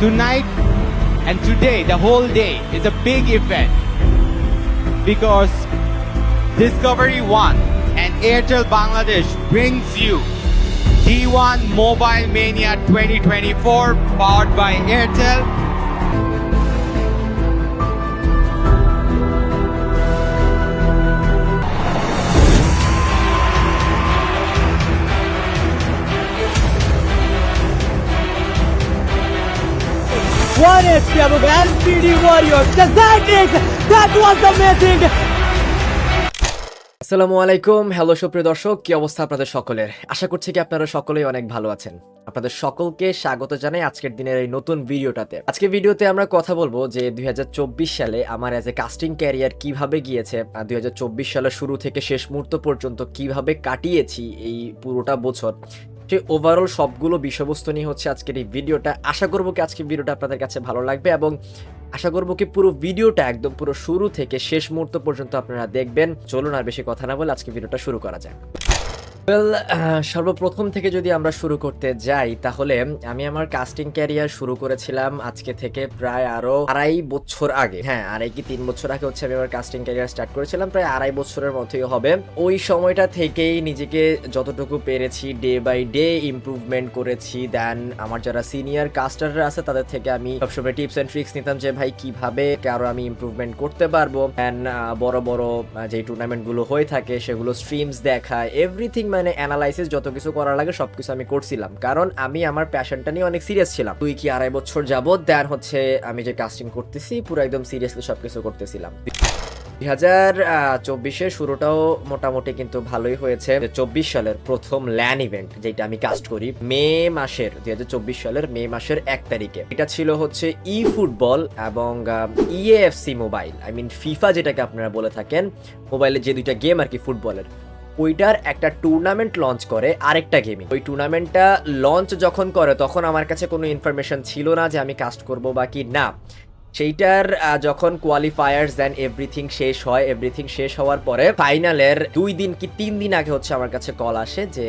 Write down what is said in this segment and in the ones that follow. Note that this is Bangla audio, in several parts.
tonight and today, the whole day, is a big event. Because Discovery One and Airtel Bangladesh brings you D1 Mobile Mania 2024 powered by Airtel One HP above SPD Warriors. The Zydex! That was amazing! আসসালামু আলাইকুম হ্যালো সুপ্রিয় দর্শক, কি অবস্থা আপনাদের সকলের আশা করছি কি আপনারা সকলেই অনেক ভালো আছেন আপনাদের সকলকে স্বাগত জানাই আজকের দিনের এই নতুন ভিডিওটাতে আজকে ভিডিওতে আমরা কথা বলব যে দুই হাজার চব্বিশ সালে আমার অ্যাজ এ কাস্টিং ক্যারিয়ার কীভাবে গিয়েছে দুই হাজার চব্বিশ সালের শুরু থেকে শেষ মুহূর্ত পর্যন্ত কীভাবে কাটিয়েছি এই পুরোটা বছর সেই ওভারঅল সবগুলো বিষয়বস্তু নিয়ে হচ্ছে আজকের এই ভিডিওটা, আশা করব কি আজকের ভিডিওটা আপনাদের কাছে ভালো লাগবে এবং আশা করব কি পুরো ভিডিওটা একদম পুরো শুরু থেকে শেষ মুহূর্ত পর্যন্ত আপনারা দেখবেন। চলুন আর বেশি কথা না বলে আজকে ভিডিওটা শুরু করা যাক। আহ, সর্বপ্রথম থেকে যদি আমরা শুরু করতে যাই তাহলে আমি আমার কাস্টিং ক্যারিয়ার শুরু করেছিলাম আজকে থেকে প্রায় আরও আড়াই বছর আগে। হ্যাঁ আড়াই কি তিন বছর আগে হচ্ছে আমি আমার কাস্টিং ক্যারিয়ার স্টার্ট করেছিলাম প্রায় আড়াই বছরের মতোই হবে। ওই সময়টা থেকেই নিজেকে যতটুকু পেরেছি ডে বাই ডে ইমপ্রুভমেন্ট করেছি। দেন আমার যারা সিনিয়র কাস্টাররা আছে তাদের থেকে আমি সবসময় টিপস এন্ড ট্রিক্স নিতাম যে ভাই কীভাবে আরও আমি ইমপ্রুভমেন্ট করতে পারব? দেন বড় বড় যে টুর্নামেন্টগুলো হয়ে থাকে সেগুলো স্ট্রিমস দেখা এভরিথিং মানে অ্যানালাইসিস যত কিছু করার লাগে সবকিছু আমি করছিলাম। কারণ আমি আমার প্যাশনটা নিয়ে অনেক সিরিয়াস ছিলাম। দুই কি আড়াই বছর যাবত দেন হচ্ছে আমি যে কাস্টিং করতেছি, পুরো একদম সিরিয়াসলি সবকিছু করতেছিলাম। দুই হাজার চব্বিশের শুরুটাও মোটামুটি কিন্তু ভালোই হয়েছে। চব্বিশ সালের প্রথম ল্যান ইভেন্ট যেটা আমি কাস্ট করি, মে মাসের, দুই হাজার চব্বিশ সালের মে মাসের এক তারিখে। এটা ছিল হচ্ছে ই ফুটবল এবং EAFC mobile I mean FIFA যেটাকে আপনারা বলে থাকেন মোবাইলের যে দুইটা গেম আর কি ফুটবলের ওইটার একটা টুর্নামেন্ট লঞ্চ করে আরেকটা গেমিং ওই টুর্নামেন্টটা লঞ্চ যখন করে, তখন আমার কাছে কোনো ইনফরমেশন ছিল না যে আমি কাস্ট করব বা কি। না সেইটার যখন কোয়ালিফায়ার্স দেন এভরিথিং শেষ হয় এভরিথিং শেষ হওয়ার পরে ফাইনালের দুই দিন কি তিন দিন আগে হচ্ছে আমার কাছে কল আসে যে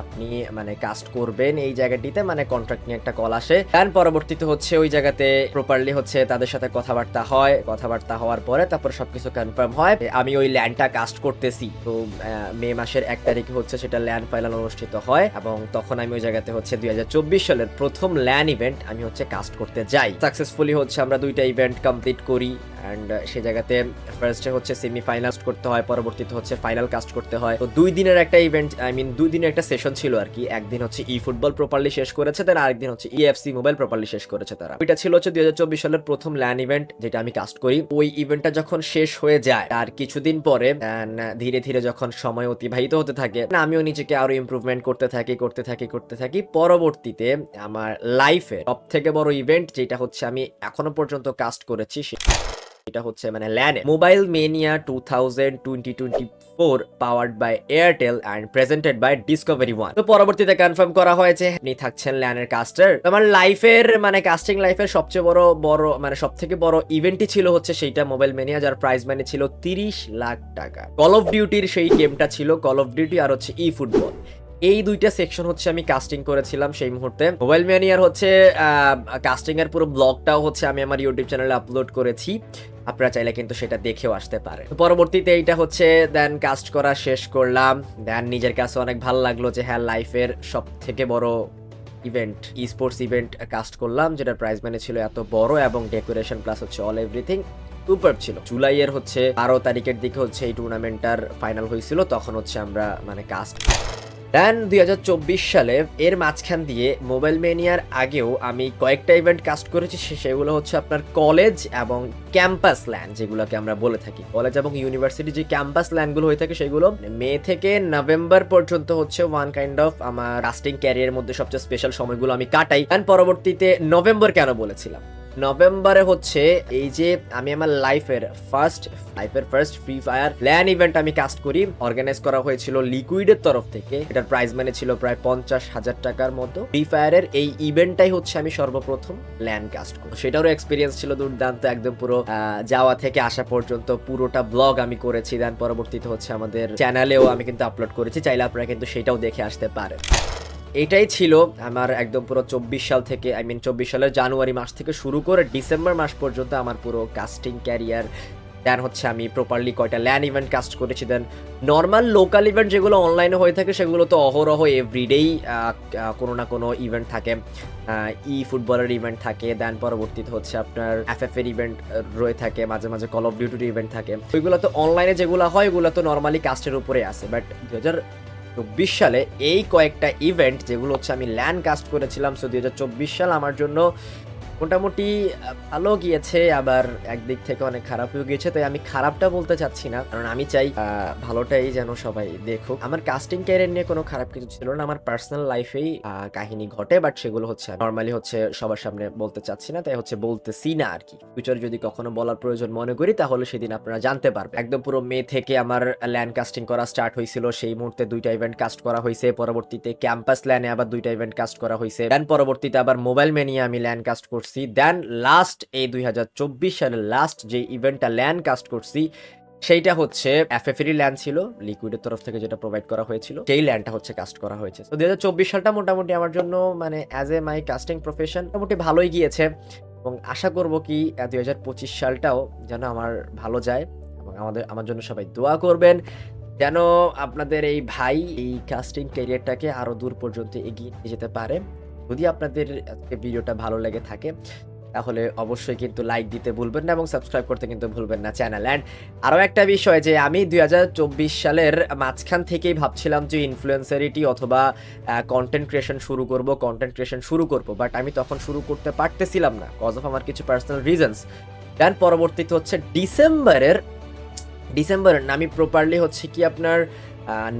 আপনি মানে কাস্ট করবেন এই জায়গাটিতে মানে কন্ট্রাক্ট নিয়ে একটা কল আসে। দেন পরবর্তীতে হচ্ছে ওই জায়গাতে প্রপারলি হচ্ছে তাদের সাথে কথাবার্তা হয়। কথাবার্তা হওয়ার পরে তারপর সবকিছু কনফার্ম হয় আমি ওই ল্যান্ডটা কাস্ট করতেছি। তো মে মাসের এক তারিখে হচ্ছে সেটা ল্যান্ড ফাইনাল অনুষ্ঠিত হয় এবং তখন আমি ওই জায়গাতে হচ্ছে দুই হাজার চব্বিশ সালের প্রথম ল্যান্ড ইভেন্ট আমি হচ্ছে কাস্ট করতে যাই। সাকসেসফুলি হচ্ছে আমরা দুইটা ইভেন্ট কমপ্লিট করি অ্যান্ড সে জায়গাতে ফার্স্টে হচ্ছে সেমি ফাইনাল করতে হয়, পরবর্তীতে হচ্ছে ফাইনাল কাস্ট করতে হয়। তো দুই দিনের একটা ইভেন্ট আই মিন দুই দিনের একটা সেশন ছিল আর কি। একদিন হচ্ছে ই ফুটবল প্রপারলি শেষ করেছে দেন আরেকদিন হচ্ছে ইএফসি মোবাইল প্রপারলি শেষ করেছে তারা। ওইটা ছিল হচ্ছে দু হাজার চব্বিশ সালের প্রথম ল্যান্ড ইভেন্ট যেটা আমি কাস্ট করি। ওই ইভেন্টটা যখন শেষ হয়ে যায়, আর কিছুদিন পরে ধীরে ধীরে যখন সময় অতিবাহিত হতে থাকে না আমিও নিজেকে আরও ইমপ্রুভমেন্ট করতে থাকি করতে থাকি করতে থাকি। পরবর্তীতে আমার লাইফে সব থেকে বড় ইভেন্ট যেটা হচ্ছে আমি এখনও পর্যন্ত কাস্ট করেছি এটা হচ্ছে মানে ল্যানে। Mobile mania two thousand twenty twenty four powered by Airtel and presented by Discovery One তো পরবর্তীতে কনফার্ম করা হয়েছে, আপনি থাকছেন ল্যানের কাস্টার আমার লাইফের মানে কাস্টিং লাইফের সবচেয়ে বড় বড় মানে সব থেকে বড় ইভেন্টই ছিল হচ্ছে সেইটা মোবাইল মেনিয়া যার প্রাইস মানে ছিল তিরিশ লাখ টাকা। কল অফ ডিউটির সেই গেমটা ছিল কল অফ ডিউটি আর হচ্ছে ই ফুটবল এই দুইটা সেকশন হচ্ছে আমি কাস্টিং করেছিলাম সেই মুহূর্তে। মোবাইল ম্যানিয়ার হচ্ছে কাস্টিং এর পুরো ব্লগটাও হচ্ছে আমি আমার ইউটিউব চ্যানেলে আপলোড করেছি। আপনারা চাইলে কিন্তু সেটা দেখেও আসতে পারে পরবর্তীতে এইটা হচ্ছে দেন কাস্ট করা শেষ করলাম। দেন নিজের কাছে অনেক ভালো লাগল যে হ্যাঁ লাইফের সব থেকে বড় event e sports event cast করলাম, যেটা প্রাইস মানে ছিল এত বড় এবং ডেকোরেশন প্লাস হচ্ছে অল এভরিথিং সুপার ছিল। জুলাইয়ের হচ্ছে বারো তারিখের দিকে হচ্ছে এই টুর্নামেন্টটার ফাইনাল হয়েছিল, তখন হচ্ছে আমরা মানে কাস্ট দেন দুই হাজার চব্বিশ সালে এর মাঝখান দিয়ে মোবাইল মেনিয়ার আগেও আমি কয়েকটা ইভেন্ট কাস্ট করেছি সেগুলো হচ্ছে আপনার কলেজ এবং ক্যাম্পাস ল্যান্ড যেগুলোকে আমরা বলে থাকি। কলেজ এবং ইউনিভার্সিটি যে ক্যাম্পাস ল্যান্ডগুলো হয়ে থাকে, সেগুলো মে থেকে নভেম্বর পর্যন্ত হচ্ছে ওয়ান কাইন্ড অফ আমার কাস্টিং ক্যারিয়ারের মধ্যে সবচেয়ে স্পেশাল সময়গুলো আমি কাটাই। অ্যান্ড পরবর্তীতে নভেম্বর কেন বলেছিলাম? নভেম্বরে হচ্ছে এই যে আমি আমার লাইফের ফার্স্ট লাইফের first free fire LAN event আমি কাস্ট করি। অর্গানাইজ করা হয়েছিল লিকুইডের তরফ থেকে। এটার প্রাইস মানে ছিল প্রায় পঞ্চাশ হাজার টাকার মতো। ফ্রি ফায়ারের এই ইভেন্টটাই হচ্ছে আমি সর্বপ্রথম ল্যান কাস্ট করি। সেটারও এক্সপিরিয়েন্স ছিল দুর্দান্ত, একদম পুরো যাওয়া থেকে আসা পর্যন্ত পুরোটা ব্লগ আমি করেছি। দেন পরবর্তীতে হচ্ছে আমাদের চ্যানেলেও আমি কিন্তু আপলোড করেছি। চাইলে আপনারা কিন্তু সেটাও দেখে আসতে পারেন। এটাই ছিল আমার একদম পুরো চব্বিশ সাল থেকে আই মিন চব্বিশ সালের জানুয়ারি মাস থেকে শুরু করে ডিসেম্বর মাস পর্যন্ত আমার পুরো কাস্টিং ক্যারিয়ার দেন হচ্ছে আমি প্রপারলি কয়টা ল্যান্ড ইভেন্ট কাস্ট করেছি দেন নর্মাল লোকাল ইভেন্ট যেগুলো অনলাইনে হয়ে থাকে সেগুলো তো অহরহ এভরিডেই কোনো না কোনো ইভেন্ট থাকে। ই ফুটবলের ইভেন্ট থাকে দেন পরবর্তীতে হচ্ছে আপনার এফ এফ এর ইভেন্ট রয়ে থাকে, মাঝে মাঝে কল অফ ডিউটির ইভেন্ট থাকে। ওইগুলো তো অনলাইনে যেগুলো হয়, ওগুলো তো নর্মালি কাস্টের উপরে আসে বাট দু হাজার চব্বিশ সালে এই কয়েকটা ইভেন্ট যেগুলো হচ্ছে আমি ল্যান্ড কাস্ট করেছিলাম সো দু হাজার চব্বিশ সাল আমার জন্য মোটামুটি ভালো গিয়েছে, আবার একদিক থেকে অনেক খারাপও গিয়েছে, তাই আমি খারাপটা বলতে চাচ্ছি না। কারণ আমি চাই ভালোটাই যেন সবাই দেখুক। আমার কাস্টিং ক্যারিয়ার নিয়ে কোনো খারাপ কিছু ছিল না, আমার পার্সোনাল লাইফেই কাহিনী ঘটে বাট সেগুলো হচ্ছে নর্মালি হচ্ছে সবার সামনে বলতে চাচ্ছি না, তাই হচ্ছে বলতেছি না আর কি। ফিউচার যদি কখনো বলার প্রয়োজন মনে করি, তাহলে সেদিন আপনারা জানতে পারবেন। একদম পুরো মে থেকে আমার ল্যান্ড কাস্টিং করা স্টার্ট হয়েছিল, সেই মুহূর্তে দুইটা ইভেন্ট কাস্ট করা হয়েছে, পরবর্তীতে ক্যাম্পাস ল্যানে আবার দুইটা ইভেন্ট কাস্ট করা হয়েছে। দেন পরবর্তীতে আবার মোবাইল মেনিয়ে আমি ল্যান্ড কাস্ট করছি। দেন লাস্ট এই দুই হাজার চব্বিশ সালের লাস্ট যে ইভেন্টটা ল্যান্ড কাস্ট করছি, সেইটা হচ্ছে এফএফএর ল্যান্ড ছিল লিকুইডের তরফ থেকে যেটা প্রোভাইড করা হয়েছিল, সেই ল্যান্ডটা হচ্ছে কাস্ট করা হয়েছে। তো দু হাজার চব্বিশ সালটা মোটামুটি আমার জন্য মানে as a my casting profession মোটামুটি ভালোই গিয়েছে। এবং আশা করব কি দুই হাজার পঁচিশ সালটাও যেন আমার ভালো যায়, এবং আমাদের, আমার জন্য সবাই দোয়া করবেন, যেন আপনাদের এই ভাই এই কাস্টিং ক্যারিয়ারটাকে আরও দূর পর্যন্ত এগিয়ে যেতে পারে। যদি আপনাদের আজকে ভিডিওটা ভালো লেগে থাকে, তাহলে অবশ্যই কিন্তু লাইক দিতে ভুলবেন না এবং সাবস্ক্রাইব করতে কিন্তু ভুলবেন না চ্যানেল অ্যান্ড আরও একটা বিষয় যে আমি দু হাজার চব্বিশ সালের মাঝখান থেকেই ভাবছিলাম যে ইনফ্লুয়েন্সারিটি অথবা কন্টেন্ট ক্রিয়েশন শুরু করব কন্টেন্ট ক্রিয়েশন শুরু করব বাট আমি তখন শুরু করতে পারতেছিলাম না কজ অফ আমার কিছু পার্সোনাল রিজনস দেন পরবর্তীতে হচ্ছে ডিসেম্বরের ডিসেম্বরের না, আমি প্রপারলি হচ্ছে কি আপনার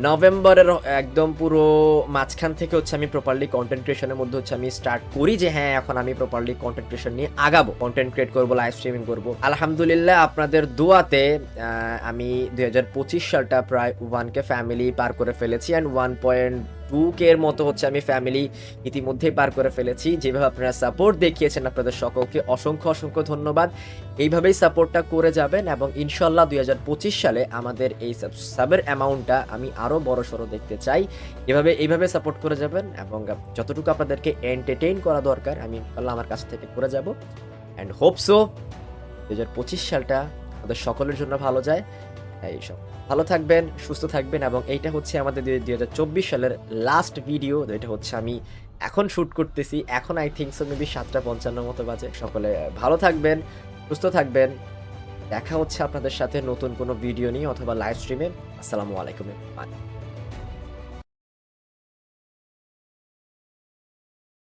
নভেম্বরের একদম পুরো মাঝখান থেকে হচ্ছে আমি প্রপারলি কন্টেন্ট ক্রিয়েশনের মধ্যে হচ্ছে আমি স্টার্ট করি যে হ্যাঁ এখন আমি প্রপারলি কন্টেন্ট ক্রিয়েশন নিয়ে আগাবো কন্টেন্ট ক্রিয়েট করব লাইভ স্ট্রিমিং করব। আলহামদুলিল্লাহ আপনাদের দোয়াতে আমি দুই হাজার পঁচিশ সালটা প্রায় ওয়ান কে ফ্যামিলি পার করে ফেলেছি অ্যান্ড ওয়ান পয়েন্ট এর মতো হচ্ছে আমি ফ্যামিলি ইতিমধ্যেই পার করে ফেলেছি। যেভাবে আপনারা সাপোর্ট দেখিয়েছেন আপনাদের সকলকে অসংখ্য অসংখ্য ধন্যবাদ। এইভাবেই সাপোর্টটা করে যাবেন এবং ইনশাল্লাহ দুই হাজার পঁচিশ সালে আমাদের এই সাবের অ্যামাউন্টটা আমি আরও বড় সড়ো দেখতে চাই। এভাবে, এইভাবে সাপোর্ট করে যাবেন এবং যতটুকু আপনাদেরকে এন্টারটেইন করা দরকার, আমি ইনশাল্লাহ আমার কাছ থেকে করে যাব। অ্যান্ড হোপসো দু হাজার পঁচিশ সালটা আমাদের সকলের জন্য ভালো যায়। এইসব। ভালো থাকবেন, সুস্থ থাকবেন এবং এইটা হচ্ছে আমাদের দুই হাজার চব্বিশ সালের লাস্ট ভিডিও এটা হচ্ছে আমি এখন শ্যুট করতেছি। এখন আই থিঙ্ক সো মেবি সাতটা পঞ্চান্ন মতো বাজে। সকলে ভালো থাকবেন, সুস্থ থাকবেন। দেখা হচ্ছে আপনাদের সাথে নতুন কোনো ভিডিও নিয়ে অথবা লাইভ স্ট্রিমে আসসালামু আলাইকুম।